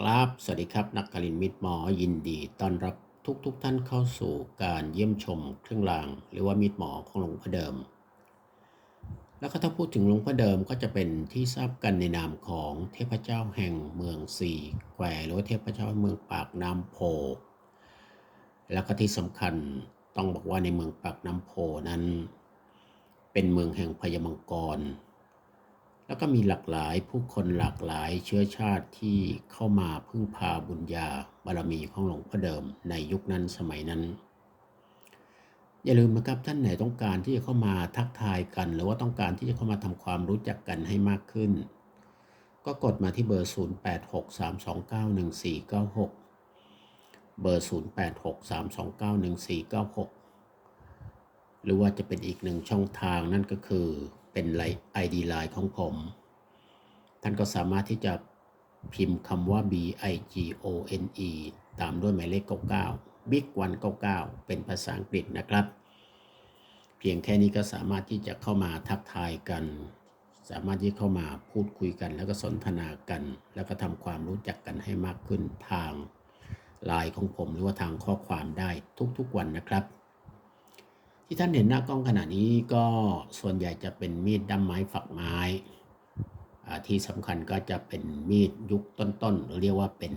ครับ สวัสดีครับนักกลินมิตรหมอยินดีต้อนรับทุกๆทท่านเข้าสู่การเยี่ยมชมเครื่องราง หรือว่ามิตรหมอของหลวงพ่อเดิม แล้วก็ถ้าพูดถึงหลวงพ่อเดิมก็จะเป็นที่ทราบกันในนามของเทพเจ้าแห่งเมืองสี่แควหรือว่าเทพเจ้าเมืองปากน้ำโพ แล้วก็ที่สำคัญต้องบอกว่าในเมืองปากน้ำโพนั้น เป็นเมืองแห่งพญมังกร แล้วก็มีหลากหลายผู้คนหลากหลายเชื้อชาติที่เข้ามาพึ่งพาบุญญาบารมีของหลวงพ่อเดิมในยุคนั้นสมัยนั้น อย่าลืมนะครับท่านไหนต้องการที่จะเข้ามาทักทายกัน หรือว่าต้องการที่จะเข้ามาทำความรู้จักกันให้มากขึ้น ก็กดมาที่เบอร์ 0863291496 เบอร์ 0863291496 หรือว่าจะเป็นอีกหนึ่งช่องทางนั่นก็คือ เป็นไลน์ ID ไลน์ของผม ท่านก็สามารถที่จะพิมพ์คำว่า B I G O N E ตามด้วยหมายเลข 99 Big 199 เป็นภาษาอังกฤษนะครับ เพียงแค่นี้ก็สามารถที่จะเข้ามาทักทายกัน สามารถที่เข้ามาพูดคุยกัน แล้วก็สนทนากัน แล้วก็ทำความรู้จักกันให้มากขึ้นทางไลน์ของผมหรือว่าทางข้อความได้ทุกๆวันนะครับ ที่ท่านเห็นหน้ากล้องขณะนี้ก็ส่วนใหญ่จะเป็นมีดด้ามไม้ฝักไม้ ที่สำคัญก็จะเป็นมีดยุคต้นๆเรียกว่าเป็น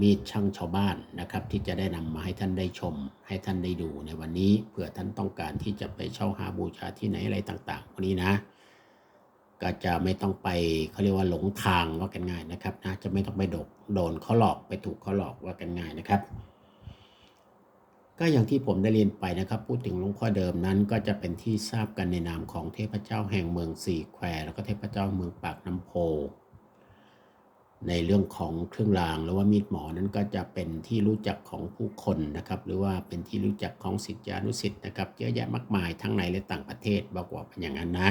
มีดช่างชาวบ้านนะครับ ที่จะได้นำมาให้ท่านได้ชม ให้ท่านได้ดูในวันนี้เผื่อท่านต้องการที่จะไปเช่าหาบูชาที่ไหนอะไรต่างๆวกนี้นะ ก็จะไม่ต้องไปเขาเรียกว่าหลงทางว่ากันง่ายนะครับนะจะไม่ต้องไปโดนเขาหลอกไปถูกเขาหลอกว่ากันง่ายนะครับ ก็อย่างที่ผมได้เรียนไปนะครับ พูดถึงหลวงพ่อเดิมนั้น ก็จะเป็นที่ทราบกันในนามของเทพเจ้าแห่งเมืองสี่แควแล้วก็เทพเจ้าเมืองปากน้ำโพ ในเรื่องของเครื่องรางหรือว่ามีดหมอนั้นก็จะเป็นที่รู้จักของผู้คนนะครับ หรือว่าเป็นที่รู้จักของศิษยานุศิษย์นะครับเยอะแยะมากมายทั้งในและต่างประเทศบอกว่าเป็นอย่างนั้นนะ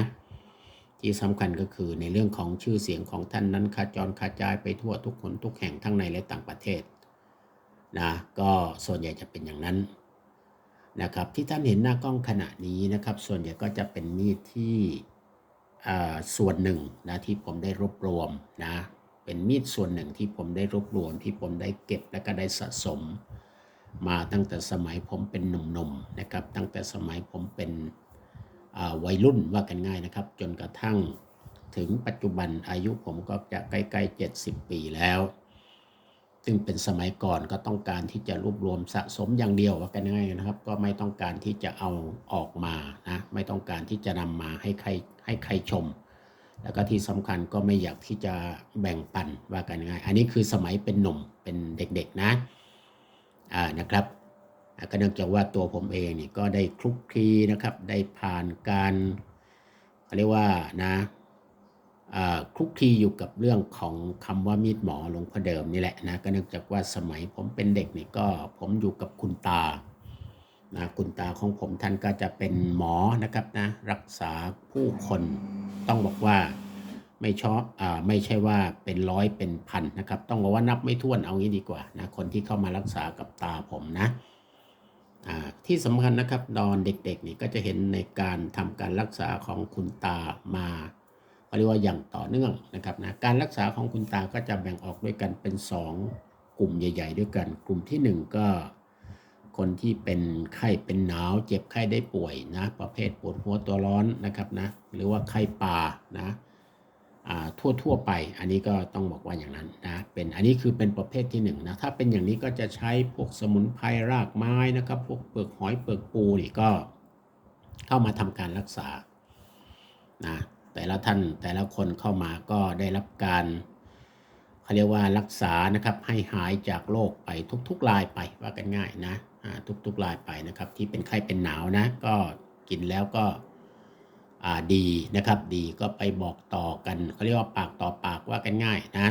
ที่สำคัญก็คือในเรื่องของชื่อเสียงของท่านนั้นขจรกระจายไปทั่วทุกคนทุกแห่งทั้งในและต่างประเทศ นะก็ส่วนใหญ่จะเป็นอย่างนั้นนะครับที่ท่านเห็นหน้ากล้องขณะนี้นะครับ ส่วนใหญ่ก็จะเป็นมีดที่ส่วนหนึ่งนะที่ผมได้รวบรวมนะเป็นมีดส่วนหนึ่งที่ผมได้รวบรวม ที่ผมได้เก็บและก็ได้สะสม มาตั้งแต่สมัยผมเป็นหนุ่มๆนนะครับ ตั้งแต่สมัยผมเป็นวัยรุ่นว่ากันง่ายนะครับ จนกระทั่งถึงปัจจุบันอายุผมก็จะใกล้ๆ70 ปีแล้ว ซึ่งเป็นสมัยก่อนก็ต้องการที่จะรวบรวมสะสมอย่างเดียวว่ากันง่ายนะครับ ก็ไม่ต้องการที่จะเอาออกมานะไม่ต้องการที่จะนำมาให้ใครให้ใครชม แล้วก็ที่สำคัญก็ไม่อยากที่จะแบ่งปันว่ากันง่ายอันนี้คือสมัยเป็นหนุ่มเป็นเด็กๆนะอ่านะครับก็เนื่องจากว่าตัวผมเองนี่ก็ได้คลุกคลีนะครับ ได้ผ่านการเรียกว่านะ คลุกคลีอยู่กับเรื่องของคำว่ามีดหมอหลวงพ่อเดิมนี่แหละนะก็เนื่องจากว่าสมัยผมเป็นเด็กนี่ก็ผมอยู่กับคุณตานะคุณตาของผมท่านก็จะเป็นหมอนะครับนะรักษาผู้คนต้องบอกว่าไม่ชอบอ่าไม่ใช่ว่าเป็นร้อยเป็นพันนะครับ ต้องบอกว่านับไม่ถ้วนเอางี้ดีกว่านะคนที่เข้ามารักษากับตาผมนะที่สำคัญนะครับตอนเด็กๆนี่ก็จะเห็นในการทำการรักษาของคุณตามา เรียกว่าอย่างต่อเนื่องนะครับนะการรักษาของคุณตาก็จะแบ่งออกด้วยกันเป็น 2 กลุ่มใหญ่ ๆ ด้วยกัน กลุ่มที่ 1 ก็คนที่เป็นไข้เป็นหนาว เจ็บไข้ได้ป่วยนะประเภทปวดหัวตัวร้อนนะครับนะหรือว่าไข้ป่านะทั่วทั่วไป อันนี้ก็ต้องบอกว่าอย่างนั้นนะเป็นอันนี้คือเป็นประเภทที่1นนะถ้าเป็นอย่างนี้ก็จะใช้พวกสมุนไพรรากไม้นะครับพวกเปลือกหอยเปลือกปูนี่ก็เข้ามาทำการรักษานะ แต่ละท่านแต่ละคนเข้ามาก็ได้รับการเขาเรียกว่ารักษานะครับให้หายจากโรคไปทุกๆรายไปว่ากันง่ายนะทุกๆรายไปนะครับ ที่เป็นไข้เป็นหนาวนะ ก็กินแล้วก็ดีนะครับ ดีก็ไปบอกต่อกันเขาเรียกว่าปากต่อปากว่ากันง่ายนะ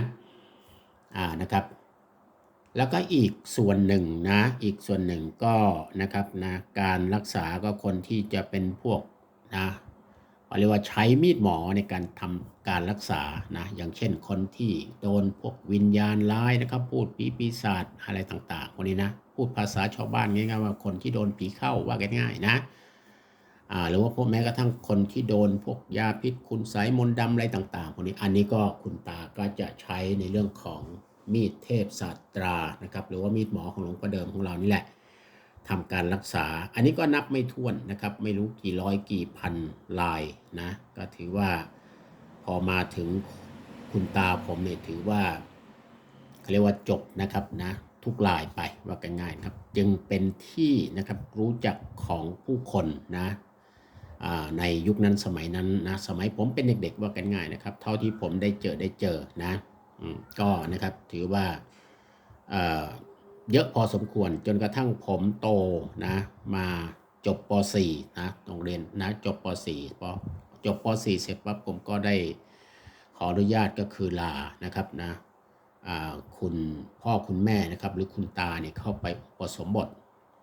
นะครับ แล้วก็อีกส่วนหนึ่งนะ อีกส่วนหนึ่งก็นะครับนะการรักษาก็คนที่จะเป็นพวกนะ เรียกว่าใช้มีดหมอในการทำการรักษานะอย่างเช่นคนที่โดนพวกวิญญาณร้ายนะครับ พูดปีปีศาจอะไรต่างๆคนนี้นะพูดภาษาชาวบ้านง่ายๆว่าคนที่โดนผีเข้าว่ากันง่ายนะหรือว่าพวกแม้กระทั่งคนที่โดนพวกยาพิษคุณไสยมนต์ดำอะไรต่างๆพวกนี้อันนี้ก็คุณตาก็จะใช้ในเรื่องของมีดเทพศาสตรานะครับหรือว่ามีดหมอของหลวงพ่อเดิมของเรานี่แหละ ทำการรักษา อันนี้ก็นับไม่ถ้วนนะครับ ไม่รู้กี่ร้อยกี่พันลายนะ ก็ถือว่าพอมาถึงคุณตาผมเนี่ยถือว่าเรียกว่าจบนะครับนะ ทุกลายไปว่ากันง่ายครับ จึงเป็นที่นะครับรู้จักของผู้คนนะในยุคนั้นสมัยนั้นนะสมัยผมเป็นเด็ก ๆ ว่ากันง่ายนะครับ เท่าที่ผมได้เจอได้เจอนะอก็นะครับถือว่า เยอะพอสมควรจนกระทั่งผมโตนะมาจบป .4 นะโรงเรียนนะจบป .4 พอจบป .4 เสร็จปั๊บผมก็ได้ขออนุญาตก็คือลานะครับนะคุณพ่อคุณแม่นะครับหรือคุณตาเนี่ยเข้าไปอุปสมบท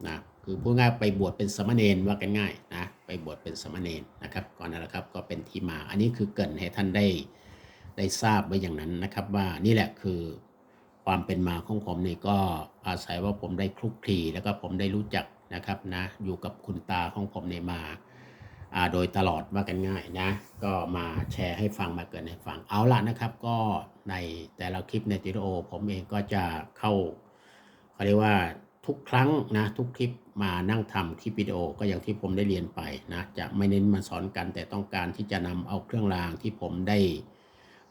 นะคือพูดง่ายไปบวชเป็นสามเณรว่ากันง่ายนะไปบวชเป็นสามเณรนะครับก่อนนั้นแหละครับก็เป็นที่มา อันนี้คือเกินให้ท่านได้ได้ทราบไว้อย่างนั้นนะครับว่านี่แหละคือ ความเป็นมาของผมนี่ก็อาศัยว่าผมได้คลุกคลีแล้วก็ผมได้รู้จักนะครับนะอยู่กับคุณตาของผมเนี่ยมาโดยตลอดว่ากันง่ายนะ ก็มาแชร์ให้ฟังมาเกิดให้ฟังเอาละนะครับ ก็ในแต่ละคลิปในวิโอผมเองก็จะเข้าเขาเรียกว่าทุกครั้งนะทุกคลิปมานั่งทำคลิปวิดีโอก็อย่างที่ผมได้เรียนไปนะจะไม่เน้นมาสอนกันแต่ต้องการที่จะนำเอาเครื่องรางที่ผมได้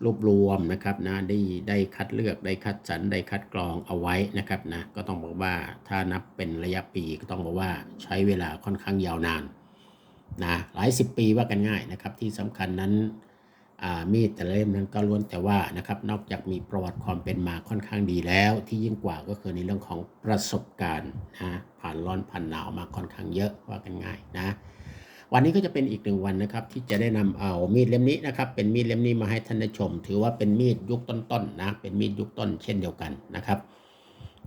รวบรวมนะครับนะได้ได้คัดเลือกได้คัดสรรได้คัดกรองเอาไว้นะครับนะก็ต้องบอกว่าถ้านับเป็นระยะปีก็ต้องบอกว่าใช้เวลาค่อนข้างยาวนานนะหลายสิบปีว่ากันง่ายนะครับที่สำคัญนั้นอามีดแต่ละเล่มนั้นก็ล้วนแต่ว่านะครับนอกจากมีประวัติความเป็นมาค่อนข้างดีแล้ว ที่ยิ่งกว่าก็คือในเรื่องของประสบการณ์นะผ่านร้อนผ่านหนาวมาค่อนข้างเยอะว่ากันง่ายนะ วันนี้ก็จะเป็นอีกหนึ่งวันนะครับที่จะได้นำเอามีดเล่มนี้นะครับเป็นมีดเล่มนี้มาให้ท่านได้ชม ถือว่าเป็นมีดยุคต้นๆนะเป็นมีดยุคต้นเช่นเดียวกันนะครับ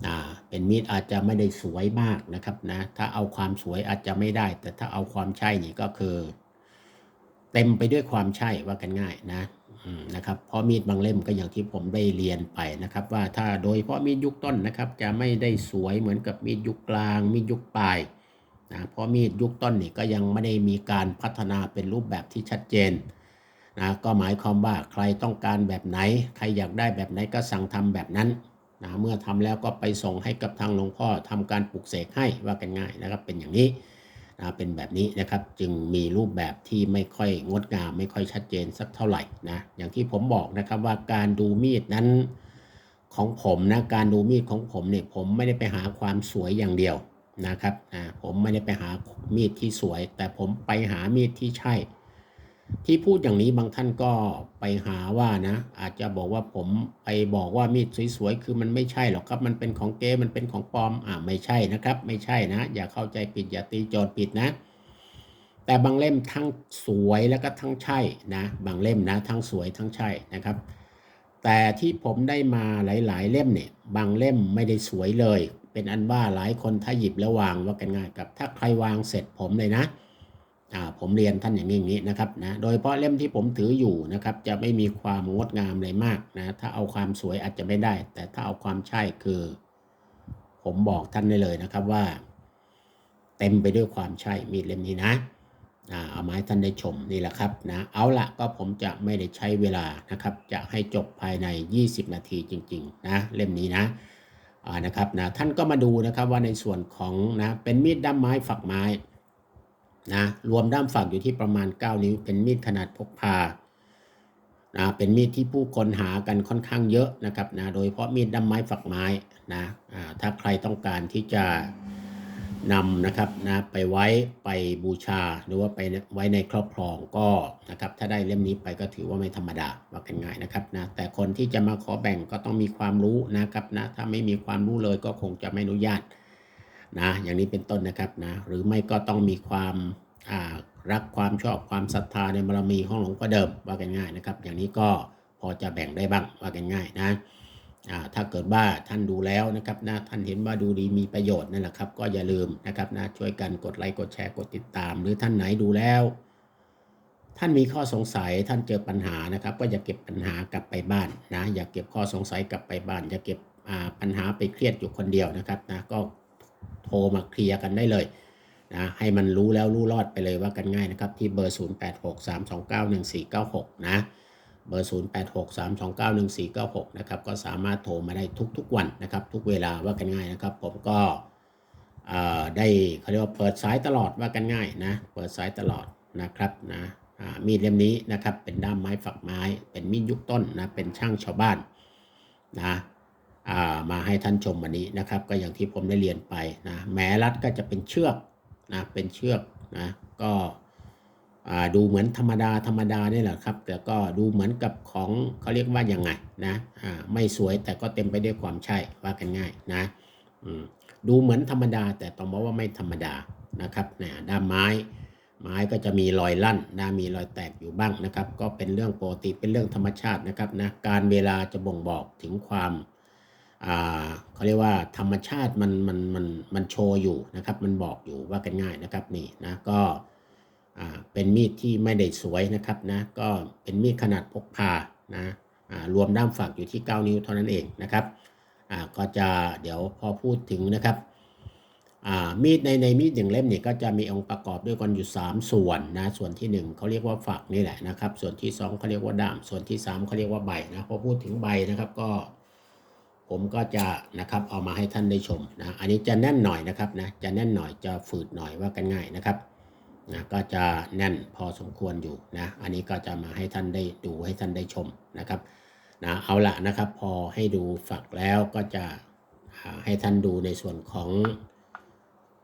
อ่าเป็นมีดอาจจะไม่ได้สวยมากนะครับนะถ้าเอาความสวยอาจจะไม่ได้ แต่ถ้าเอาความใช่นี่ก็คือ เต็มไปด้วยความใช่ว่ากันง่ายนะนะครับเพราะมีดบางเล่มก็อย่างที่ผมได้เรียนไปนะครับ ว่าถ้าโดยเฉพาะมีดยุคต้นนะครับ จะไม่ได้สวยเหมือนกับมีดยุคกลาง มีดยุคปลาย นะเพราะมีดยุคต้นนี่ก็ยังไม่ได้มีการพัฒนาเป็นรูปแบบที่ชัดเจนนะก็หมายความว่าใครต้องการแบบไหน ใครอยากได้แบบไหนก็สั่งทำแบบนั้นนะเมื่อทำแล้วก็ไปส่งให้กับทางหลวงพ่อทำการปลุกเสกให้ว่ากันง่ายนะครับเป็นอย่างนี้นะเป็นแบบนี้นะครับจึงมีรูปแบบที่ไม่ค่อยงดงามไม่ค่อยชัดเจนสักเท่าไหร่นะอย่างที่ผมบอกนะครับว่าการดูมีดนั้นของผมนะการดูมีดของผมเนี่ยผมไม่ได้ไปหาความสวยอย่างเดียว นะครับนะผมไม่ได้ไปหามีดที่สวย แต่ผมไปหามีดที่ใช่ ที่พูดอย่างนี้บางท่านก็ไปหาว่านะ อาจจะบอกว่าผมไปบอกว่ามีดสวยๆคือมันไม่ใช่หรอกครับ มันเป็นของเก๊มันเป็นของปลอมอ่าไม่ใช่นะครับ ไม่ใช่นะ อย่าเข้าใจผิดอย่าตีโจทย์ผิดนะ แต่บางเล่มทั้งสวยแล้วก็ทั้งใช่นะบางเล่มนะ ทั้งสวยทั้งใช่นะครับแต่ที่ผมได้มาหลาย ๆ เล่มเนี่ย บางเล่มไม่ได้สวยเลย เป็นอันว่าหลายคนถ้าหยิบแล้ววางว่ากันง่ายกับ ถ้าใครวางเสร็จผมเลยนะอ่าผมเรียนท่านอย่างนี้อย่างนี้นะครับนะโดยเฉพาะเล่มที่ผมถืออยู่นะครับ จะไม่มีความงดงามเลยมากนะถ้าเอาความสวยอาจจะไม่ได้ แต่ถ้าเอาความใช่คือ ผมบอกท่านได้เลยนะครับว่า เต็มไปด้วยความใช่มีดเล่มนี้นะอ่าเอาไมา้ท่านได้ชมนี่แหละครับนะเอาละก็ผมจะไม่ได้ใช้เวลานะครับ จะให้จบภายใน 20 นาทีจริง ๆ นะ เล่มนี้นะ นะครับนะท่านก็มาดูนะครับว่าในส่วนของนะเป็นมีดด้ามไม้ฝักไม้นะรวมด้ามฝักอยู่ที่ประมาณ 9 นิ้ว เป็นมีดขนาดพกพานะเป็นมีดที่ผู้คนหากันค่อนข้างเยอะนะครับนะโดยเฉพาะมีดด้ามไม้ฝักไม้นะถ้าใครต้องการที่จะ นำนะครับนะไปไว้ไปบูชาหรือว่าไปไว้ในครอบครองก็นะครับถ้าได้เล่มนี้ไปก็ถือว่าไม่ธรรมดาว่ากันง่ายนะครับนะแต่คนที่จะมาขอแบ่งก็ต้องมีความรู้นะครับนะถ้าไม่มีความรู้เลยก็คงจะไม่อนุญาตนะอย่างนี้เป็นต้นนะครับนะหรือไม่ก็ต้องมีความรักความชอบความศรัทธาในบารมีของหลวงพ่อเดิมว่ากันง่ายนะครับ อย่างนี้ก็พอจะแบ่งได้บ้างว่ากันง่ายนะ ถ้าเกิดว่าท่านดูแล้วนะครับนะท่านเห็นว่าดูดีมีประโยชน์นั่นแหละครับ ก็อย่าลืมนะครับนะช่วยกันกดไลค์กดแชร์กดติดตาม หรือท่านไหนดูแล้ว ท่านมีข้อสงสัยท่านเจอปัญหานะครับ ก็อย่าเก็บปัญหากลับไปบ้านนะอย่าเก็บข้อสงสัยกลับไปบ้าน อย่าเก็บอ่าปัญหาไปเครียดอยู่คนเดียวนะครับนะก็โทรมาเคลียร์กันได้เลยนะให้มันรู้แล้วรู้รอดไปเลยว่ากันง่ายนะครับ ที่เบอร์ 0863291496 นะ เบอร์ 0863291496 นะครับ ก็สามารถโทรมาได้ทุกๆวันนะครับ ทุกเวลาว่ากันง่ายนะครับ ผมก็ได้เขาเรียกว่าเปิดสายตลอดว่ากันง่ายนะ เปิดสายตลอดนะครับนะมีดเล่มนี้นะครับ เป็นด้ามไม้ฝักไม้ เป็นมีดยุคต้นนะ เป็นช่างชาวบ้านนะามาให้ท่านชมวันนี้นะครับ ก็อย่างที่ผมได้เรียนไปนะแม้รัดก็จะเป็นเชือกนะ เป็นเชือกนะ ก็ ดูเหมือนธรรมดาธรรมดานี่แหละครับ แต่ก็ดูเหมือนกับของเขาเรียกว่ายังไงนะอ่าไม่สวยแต่ก็เต็มไปด้วยความใช่ว่ากันง่ายนะดูเหมือนธรรมดา แต่ต้องบอกว่าไม่ธรรมดานะครับเนี่ยด้ามไม้ ไม้ก็จะมีรอยลั่นนะมีรอยแตกอยู่บ้างนะครับ ก็เป็นเรื่องปกติเป็นเรื่องธรรมชาตินะครับนะการเวลาจะบ่งบอกถึงความอ่าเขาเรียกว่าธรรมชาติมันมันมันมันโชว์อยู่นะครับ มันบอกอยู่ว่ากันง่ายนะครับนี่นะก็ เป็นมีดที่ไม่ได้สวยนะครับนะก็เป็นมีดขนาดพกพานะรวมด้ามฝักอยู่ที่ 9 นิ้วเท่านั้นเองนะครับก็จะเดี๋ยวพอพูดถึงนะครับมีดในในมีดหนึ่งเล่มเนี่ยก็จะมีองค์ประกอบด้วยกันอยู่ 3 ส่วนนะส่วนที่ 1เขาเรียกว่าฝักนี่แหละนะครับ ส่วนที่ 2เขาเรียกว่าด้ามส่วนที่ 3เขาเรียกว่าใบนะพอพูดถึงใบนะครับก็ ผมก็จะนะครับเอามาให้ท่านได้ชมนะอันนี้จะแน่นหน่อยนะครับนะจะแน่นหน่อยจะฝืดหน่อยว่ากันง่ายนะครับ นะก็จะแน่นพอสมควรอยู่นะอันนี้ก็จะมาให้ท่านได้ดูให้ท่านได้ชมนะครับนะเอาละนะครับพอให้ดูฝักแล้วก็จะให้ท่านดูในส่วนของ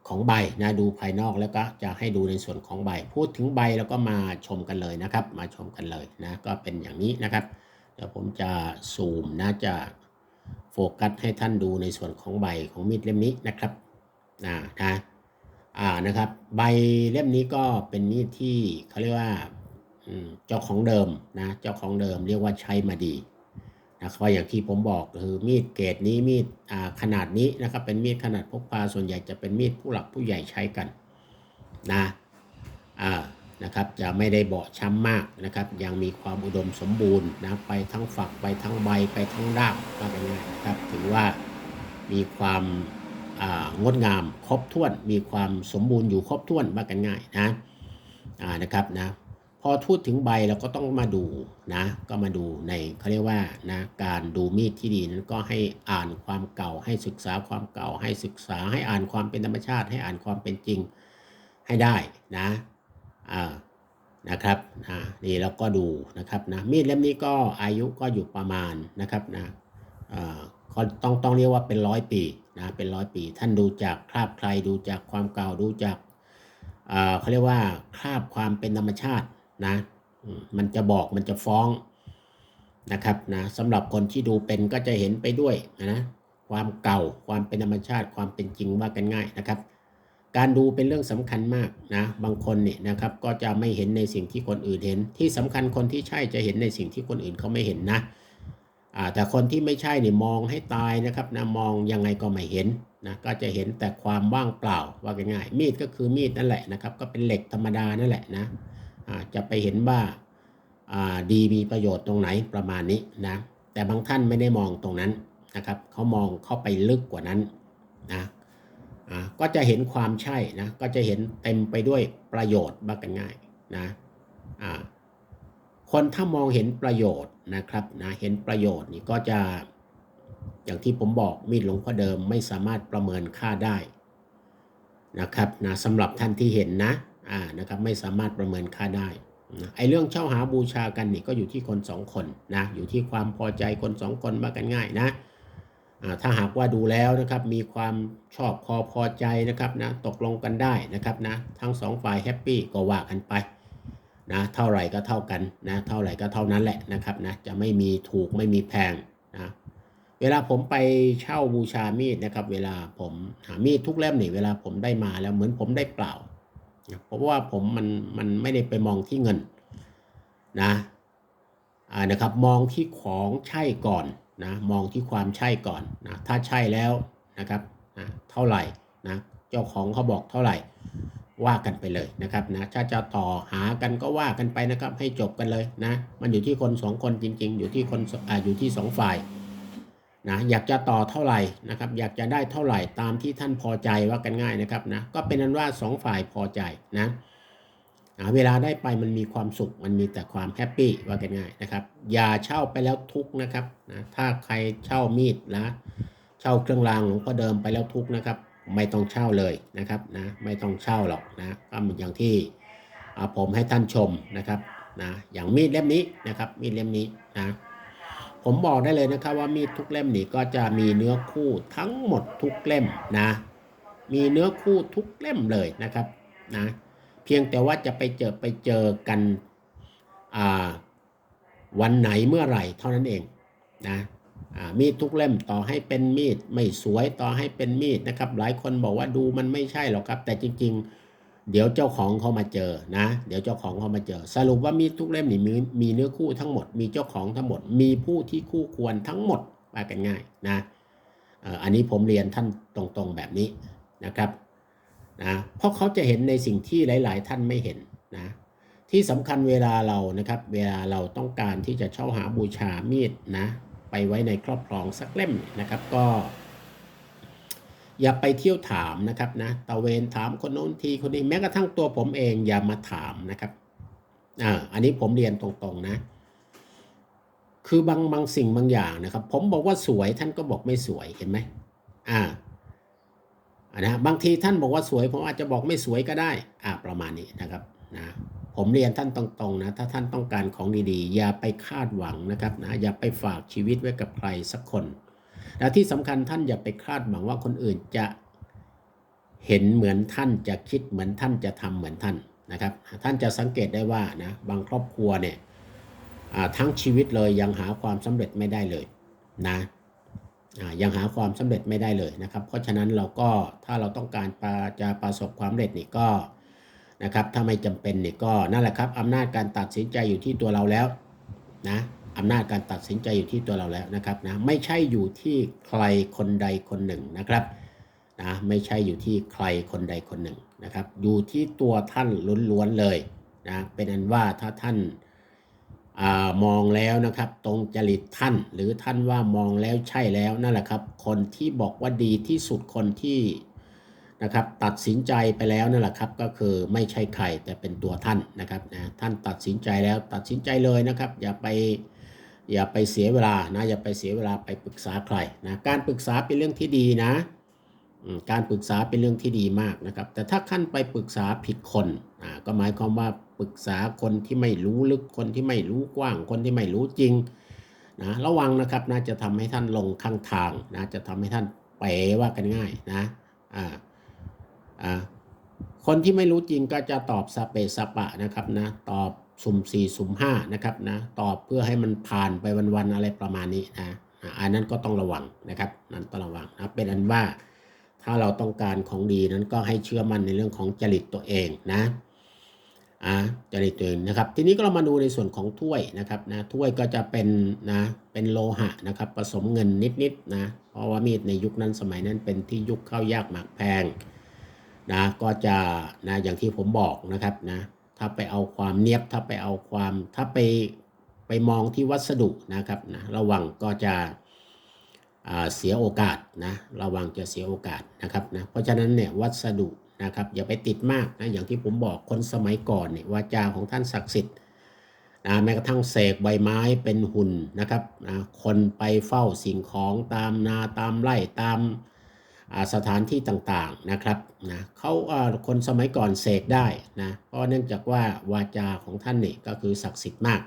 ของใบนะดูภายนอกแล้วก็จะให้ดูในส่วนของใบ พูดถึงใบแล้วก็มาชมกันเลยนะครับ มาชมกันเลยนะก็เป็นอย่างนี้นะครับเดี๋ยวผมจะซูมนะจะโฟกัสให้ท่านดูในส่วนของใบของมีดเล่มนี้นะครับอ่านะ อ่านะครับ ใบเล่มนี้ก็เป็นมีดที่เขาเรียกว่าเจ้าของเดิมนะเจ้าของเดิมเรียกว่าใช้มาดีนะครับอย่างที่ผมบอกคือมีดเกรดนี้มีดขนาดนี้นะครับเป็นมีดขนาดพกพาส่วนใหญ่จะเป็นมีดผู้หลักผู้ใหญ่ใช้กันนะอ่านะครับจะไม่ได้เบาะช้ำมากนะครับยังมีความอุดมสมบูรณ์นะไปทั้งฝักไปทั้งใบไปทั้งรากว่ากันง่ายนะครับถือว่ามีความ งดงามครบถ้วน มีความสมบูรณ์อยู่ครบถ้วนว่ากันง่ายนะนะครับนะพอพูดถึงใบเราก็ต้องมาดูนะ ก็มาดูในเขาเรียกว่านะการดูมีดที่ดีนั้นก็ให้อ่านความเก่า ให้ศึกษาความเก่า ให้ศึกษาให้อ่านความเป็นธรรมชาติ ให้อ่านความเป็นจริงให้ได้นะอ่านะครับนะนี่เราก็ดูนะครับนะมีดเล่มนี้ก็อายุก็อยู่ประมาณนะครับนะอ่าก็ต้องต้องเรียกว่าเป็นร้อยปี นะเป็นร้อยปี ท่านดูจากคราบใครดูจากความเก่าดูจากเขาเรียกว่าคราบความเป็นธรรมชาตินะมันจะบอกมันจะฟ้องนะครับนะสำหรับคนที่ดูเป็นก็จะเห็นไปด้วยนะความเก่าความเป็นธรรมชาติ ความเป็นจริงว่ากันง่ายนะครับ การดูเป็นเรื่องสำคัญมากนะบางคนเนี่ยนะครับก็จะไม่เห็นในสิ่งที่คนอื่นเห็น ที่สำคัญคนที่ใช่จะเห็นในสิ่งที่คนอื่นเขาไม่เห็นนะ แต่คนที่ไม่ใช่เนี่ยมองให้ตายนะครับนะมองยังไงก็ไม่เห็นนะก็จะเห็นแต่ความว่างเปล่าว่ากันง่ายมีดก็คือมีดนั่นแหละนะครับ ก็เป็นเหล็กธรรมดานั่นแหละนะจะไปเห็นว่าดีมีประโยชน์ตรงไหนประมาณนี้นะแต่บางท่านไม่ได้มองตรงนั้นนะครับเขามองเข้าไปลึกกว่านั้นนะก็จะเห็นความใช่นะก็จะเห็นเต็มไปด้วยประโยชน์ว่ากันง่ายนะอ่า คนถ้ามองเห็นประโยชน์นะครับนะเห็นประโยชน์นี่ก็จะอย่างที่ผมบอกมีดหลวงพ่อเดิมไม่สามารถประเมินค่าได้นะครับนะสำหรับท่านที่เห็นนะอ่านะครับไม่สามารถประเมินค่าได้นะไอเรื่องเช่าหาบูชากันนี่ก็อยู่ที่คนสองคนนะอยู่ที่ความพอใจคนสองคนมากันง่ายนะถ้าหากว่าดูแล้วนะครับมีความชอบพอพอใจนะครับนะตกลงกันได้นะครับนะทั้งสองฝ่ายแฮปปี้ก็ว่ากันไป นะเท่าไหร่ก็เท่ากันนะเท่าไหร่ก็เท่านั้นแหละนะครับนะจะไม่มีถูกไม่มีแพงนะเวลาผมไปเช่าบูชามีดนะครับ เวลาผมหามีดทุกเล่มนี่เวลาผมได้มาแล้วเหมือนผมได้เปล่านะเพราะว่าผมมันมันไม่ได้ไปมองที่เงินนะอ่านะครับมองที่ของใช่ก่อนนะมองที่ความใช่ก่อนนะถ้าใช่แล้วนะครับอ่าเท่าไหร่นะเจ้าของเขาบอกเท่าไหร่ ว่ากันไปเลยนะครับนะถ้าจะต่อหากันก็ว่ากันไปนะครับ ให้จบกันเลยนะ มันอยู่ที่คนสองคนจริง ๆ อยู่ที่คนอ่าอยู่ที่สองฝ่ายนะอยากจะต่อเท่าไหร่นะครับ อยากจะได้เท่าไหร่ตามที่ท่านพอใจว่ากันง่ายนะครับนะก็เป็นนั้นว่าสองฝ่ายพอใจนะเวลาได้ไปมันมีความสุขมันมีแต่ความแฮปปี้ว่ากันง่ายนะครับ อย่าเช่าไปแล้วทุกนะครับนะถ้าใครเช่ามีดนะเช่าเครื่องรางหลวงพ่อเดิมไปแล้วทุกนะครับ ไม่ต้องเช่าเลยนะครับนะไม่ต้องเช่าหรอกนะก็เหมือนอย่างที่ผมให้ท่านชมนะครับนะอย่างมีดเล่มนี้นะครับมีดเล่มนี้นะผมบอกได้เลยนะครับว่ามีดทุกเล่มนี่ก็จะมีเนื้อคู่ทั้งหมดทุกเล่มนะมีเนื้อคู่ทุกเล่มเลยนะครับนะเพียงแต่ว่าจะไปเจอไปเจอกันวันไหนเมื่อไหร่เท่านั้นเองนะ มีดทุกเล่มต่อให้เป็นมีดไม่สวยต่อให้เป็นมีดนะครับ หลายคนบอกว่าดูมันไม่ใช่หรอกครับ แต่จริง ๆ เดี๋ยวเจ้าของเขามาเจอนะ เดี๋ยวเจ้าของเขามาเจอ สรุปว่ามีดทุกเล่มนี่มีมีเนื้อคู่ทั้งหมด มีเจ้าของทั้งหมด มีผู้ที่คู่ควรทั้งหมดว่ากันง่ายนะอันนี้ผมเรียนท่านตรงๆแบบนี้นะครับนะเพราะเขาจะเห็นในสิ่งที่หลาย ๆ ท่านไม่เห็นนะที่สำคัญเวลาเรานะครับ เวลาเราต้องการที่จะเช่าหาบูชามีดนะ ไปไว้ในครอบครองสักเล่มนะครับก็ อย่าไปเที่ยวถามนะครับนะตะเวนถามคนโน้นทีคนนี้แม้กระทั่งตัวผมเองอย่ามาถามนะครับอ่าอันนี้ผมเรียนตรงๆนะ คือบางบางสิ่งบางอย่างนะครับ ผมบอกว่าสวยท่านก็บอกไม่สวยเห็นไหมอ่าอ่านะบางทีท่านบอกว่าสวยผมอาจจะบอกไม่สวยก็ได้ อ่าประมาณนี้นะครับนะ ผมเรียนท่านตรงๆนะถ้าท่านต้องการของดีๆ อย่าไปคาดหวังนะครับนะอย่าไปฝากชีวิตไว้กับใครสักคน และที่สำคัญท่านอย่าไปคาดหวังว่าคนอื่นจะเห็นเหมือนท่านจะคิดเหมือนท่านจะทำเหมือนท่านนะครับ ท่านจะสังเกตได้ว่านะบางครอบครัวเนี่ยทั้งชีวิตเลยยังหาความสำเร็จไม่ได้เลยนะยังหาความสำเร็จไม่ได้เลยนะครับ เพราะฉะนั้นเราก็ถ้าเราต้องการจะประสบความสำเร็จนี่ก็ นะครับถ้าไม่จำเป็นเนี่ยก็นั่นแหละครับอำนาจการตัดสินใจอยู่ที่ตัวเราแล้วนะอำนาจการตัดสินใจอยู่ที่ตัวเราแล้วนะครับนะไม่ใช่อยู่ที่ใครคนใดคนหนึ่งนะครับนะไม่ใช่อยู่ที่ใครคนใดคนหนึ่งนะครับ อยู่ที่ตัวท่านล้วนๆเลยนะเป็นอันว่าถ้าท่านอามองแล้วนะครับ ตรงจริตท่านหรือท่านว่ามองแล้วใช่แล้วนั่นแหละครับ คนที่บอกว่าดีที่สุดคนที่ นะครับตัดสินใจไปแล้วนั่นแหละครับก็คือไม่ใช่ใครแต่เป็นตัวท่านนะครับนะท่านตัดสินใจแล้วตัดสินใจเลยนะครับ อย่าไปอย่าไปเสียเวลานะอย่าไปเสียเวลาไปปรึกษาใครนะการปรึกษาเป็นเรื่องที่ดีนะการปรึกษาเป็นเรื่องที่ดีมากนะครับ แต่ถ้าขั้นไปปรึกษาผิดคนอ่าก็หมายความว่าปรึกษาคนที่ไม่รู้ลึกคนที่ไม่รู้กว้างคนที่ไม่รู้จริงนะระวังนะครับนะจะทำให้ท่านลงข้างทางนะจะทำให้ท่านเป๋ว่ากันง่ายนะอ่า อ่าคนที่ไม่รู้จริงก็จะตอบสเปสปะนะครับนะตอบสุ่มสี่สุ่มห้านะครับนะตอบเพื่อให้มันผ่านไปวันๆอะไรประมาณนี้นะอันนั้นก็ต้องระวังนะครับนั่นต้องระวังนะเป็นอันว่าถ้าเราต้องการของดีนั้นก็ให้เชื่อมั่นในเรื่องของจริตตัวเองนะอ่าจริตตัวเองนะครับ ทีนี้ก็เรามาดูในส่วนของถ้วยนะครับนะถ้วยก็จะเป็นนะเป็นโลหะนะครับผสมเงินนิดๆนะเพราะว่ามีดในยุคนั้นสมัยนั้นเป็นที่ยุคข้าวยากหมากแพง นะก็จะนะอย่างที่ผมบอกนะครับนะถ้าไปเอาความเนียบถ้าไปเอาความถ้าไปไปมองที่วัสดุนะครับนะระวังก็จะเสียโอกาสนะระวังจะเสียโอกาสนะครับนะเพราะฉะนั้นเนี่ยวัสดุนะครับอย่าไปติดมากนะอย่างที่ผมบอกคนสมัยก่อนเนี่ยวาจาของท่านศักดิ์สิทธิ์นะแม้กระทั่งเสกใบไม้เป็นหุ่นนะครับนะคนไปเฝ้าสิ่งของตามนาตามไร่ตาม สถานที่ต่างๆนะครับนะเขาคนสมัยก่อนเสกได้นะเพราะเนื่องจากว่าวาจาของท่านนี่ก็คือศักดิ์สิทธิ์มาก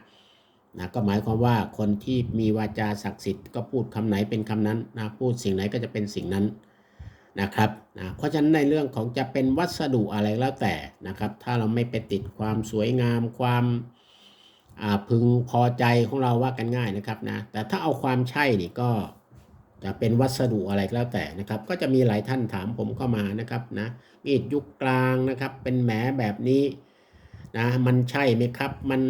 นะก็หมายความว่าคนที่มีวาจาศักดิ์สิทธิ์ก็พูดคำไหนเป็นคำนั้นนะพูดสิ่งไหนก็จะเป็นสิ่งนั้นนะครับนะเพราะฉะนั้นในเรื่องของจะเป็นวัสดุอะไรแล้วแต่นะครับ ถ้าเราไม่ไปติดความสวยงามความพึงพอใจของเราว่ากันง่ายนะครับนะแต่ถ้าเอาความใช่นี่ก็ จะเป็นวัสดุอะไรก็แล้วแต่นะครับ ก็จะมีหลายท่านถามผมเข้ามานะครับนะมีดยุคกลางนะครับ เป็นแหมแบบนี้นะมันใช่ไหมครับ มัน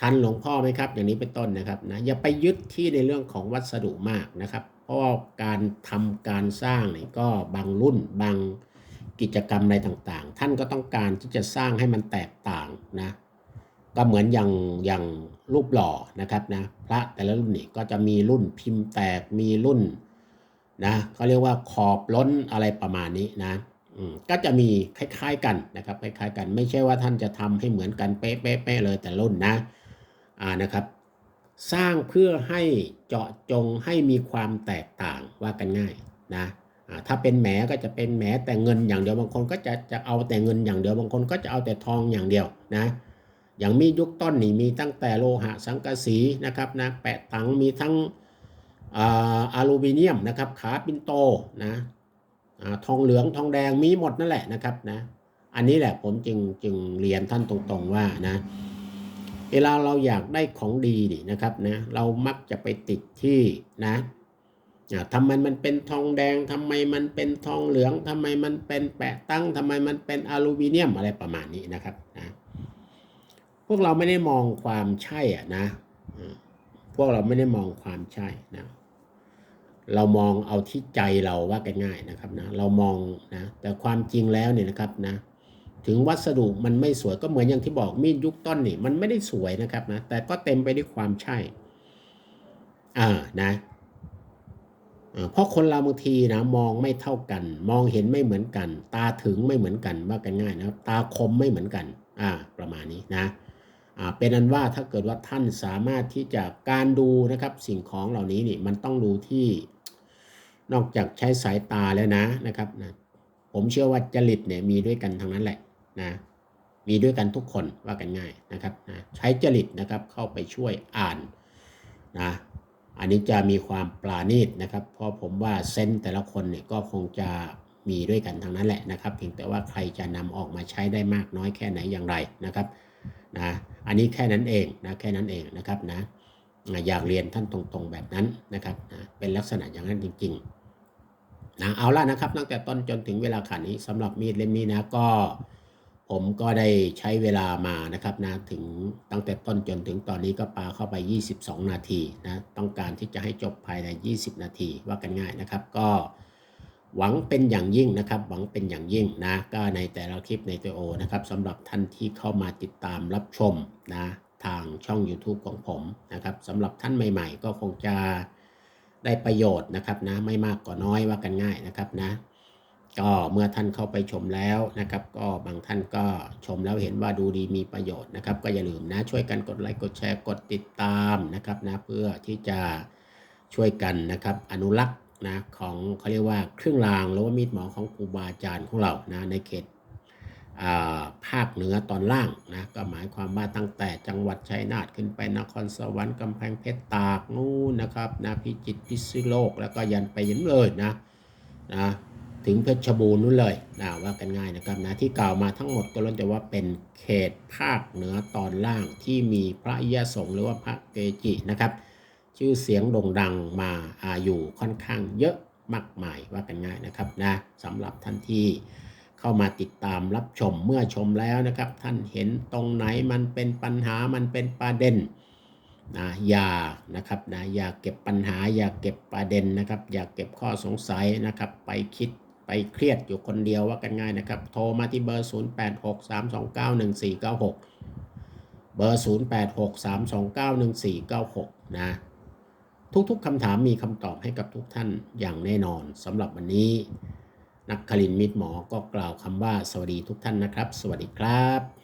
ทันหลวงพ่อไหมครับ อย่างนี้เป็นต้นนะครับนะอย่าไปยึดที่ในเรื่องของวัสดุมากนะครับ เพราะว่าการทำการสร้างนี่ก็บางรุ่นบางกิจกรรมอะไรต่างๆ ท่านก็ต้องการที่จะสร้างให้มันแตกต่างนะ ก็เหมือนอย่างอย่างรูปหล่อนะครับนะพระแต่ละรุ่นนี่ก็จะมีรุ่นพิมพ์แตกมีรุ่นนะเขาเรียกว่าขอบล้นอะไรประมาณนี้นะก็จะมีคล้าย ๆกันนะครับคล้ายๆกัน ไม่ใช่ว่าท่านจะทำให้เหมือนกันเป๊ะๆเลยแต่รุ่นนะอ่านะครับ สร้างเพื่อให้เจาะจงให้มีความแตกต่างว่ากันง่ายนะถ้าเป็นแหมก็จะเป็นแหมแต่เงินอย่างเดียวบางคนก็จะจะเอาแต่เงินอย่างเดียวบางคนก็จะเอาแต่ทองอย่างเดียวนะ อย่างมียุคต้นนี่มีตั้งแต่โลหะสังกะสีนะครับนะแปะตังมีทั้งอาอลูมิเนียมนะครับขาปินโตนะทองเหลืองทองแดงมีหมดนั่นแหละนะครับนะอันนี้แหละผมจึงจึงเรียนท่านตรงๆว่านะเวลาเราอยากได้ของดีนี่นะครับนะเรามักจะไปติดที่นะทำไมมันเป็นทองแดงทำไมมันเป็นทองเหลืองทำไมมันเป็นแปะตั้งทำไมมันเป็นอลูมิเนียมอะไรประมาณนี้นะครับนะ วกเราไม่ได้มองความใช่อะนะ พวกเราไม่ได้มองความใช่นะ เรามองเอาที่ใจเราว่ากันง่ายนะครับนะ เรามองนะ แต่ความจริงแล้วเนี่ยนะครับนะ ถึงวัสดุมันไม่สวยก็เหมือนอย่างที่บอกมีดยุคต้นนี่มันไม่ได้สวยนะครับนะ แต่ก็เต็มไปด้วยความใช่ อ่า นะอ่าเพราะคนเราบางทีนะมองไม่เท่ากัน มองเห็นไม่เหมือนกัน ตาถึงไม่เหมือนกันว่ากันง่ายนะครับ ตาคมไม่เหมือนกัน อ่า ประมาณนี้นะ เป็นอันว่าถ้าเกิดว่าท่านสามารถที่จะการดูนะครับสิ่งของเหล่านี้นี่มันต้องดูที่นอกจากใช้สายตาแล้วนะนะครับนะผมเชื่อว่าจริตเนี่ยมีด้วยกันทั้งนั้นแหละนะมีด้วยกันทุกคนว่ากันง่ายนะครับนะใช้จริตนะครับเข้าไปช่วยอ่านนะอันนี้จะมีความปราณีตนะครับ เพราะผมว่าเซนแต่ละคนเนี่ยก็คงจะมีด้วยกันทั้งนั้นแหละนะครับ เพียงแต่ว่าใครจะนำออกมาใช้ได้มากน้อยแค่ไหนอย่างไรนะครับ นะอันนี้แค่นั้นเองนะแค่นั้นเองนะครับนะอยากเรียนท่านตรงๆแบบนั้นนะครับนะเป็นลักษณะอย่างนั้นจริงๆนะเอาละนะครับตั้งแต่ต้นจนถึงเวลาขานี้สำหรับมีดเล่มนี้นะก็ผมก็ได้ใช้เวลามานะครับนะถึงตั้งแต่ต้นจนถึงตอนนี้ก็ปาเข้าไป 22 นาทีนะต้องการที่จะให้จบภายใน 20 นาทีว่ากันง่ายนะครับ ก็ หวังเป็นอย่างยิ่งนะครับ หวังเป็นอย่างยิ่งนะ ก็ในแต่ละคลิปในตัวโอนะครับสำหรับท่านที่เข้ามาติดตามรับชมนะทางช่อง YouTube ของผมนะครับสำหรับท่านใหม่ ๆ ก็คงจะได้ประโยชน์นะครับนะไม่มากก็น้อยว่ากันง่ายนะครับนะก็เมื่อท่านเข้าไปชมแล้วนะครับ ก็บางท่านก็ชมแล้วเห็นว่าดูดีมีประโยชน์นะครับ ก็อย่าลืมนะช่วยกันกดไลค์กดแชร์กดติดตามนะครับนะเพื่อที่จะช่วยกันนะครับอนุรักษ์ นะของเขาเรียกว่าเครื่องรางหรือว่ามีดหมอของครูบาอาจารย์ของเรานะในเขตภาคเหนือตอนล่างนะก็หมายความว่าตั้งแต่จังหวัดชัยนาทขึ้นไปนครสวรรค์กำแพงเพชรตากนู่นนะครับนะพิจิตรพิษณุโลกแล้วก็ยันไปยันเลยนะนะถึงเพชรบูรณ์นู่นเลยนะว่ากันง่ายนะครับนะที่กล่าวมาทั้งหมดก็ล้วนแต่ว่าเป็นเขตภาคเหนือตอนล่างที่มีพระอริยสงฆ์หรือว่าพระเกจินะครับ ชื่อเสียงโด่งดังมาอาอยู่ค่อนข้างเยอะมากมายว่ากันง่ายนะครับนะสำหรับท่านที่เข้ามาติดตามรับชมเมื่อชมแล้วนะครับ ท่านเห็นตรงไหนมันเป็นปัญหามันเป็นประเด็นนะอย่านะครับนะอย่าเก็บปัญหา อย่าเก็บประเด็นนะครับ อย่าเก็บข้อสงสัยนะครับ ไปคิดไปเครียดอยู่คนเดียวว่ากันง่ายนะครับ โทรมาที่เบอร์ 0863291496 เบอร์ 0863291496 นะ ทุกๆคำถามมีคำตอบให้กับทุกท่านอย่างแน่นอนสำหรับวันนี้ นักคลินมิตรหมอก็กล่าวคำว่าสวัสดีทุกท่านนะครับ สวัสดีครับ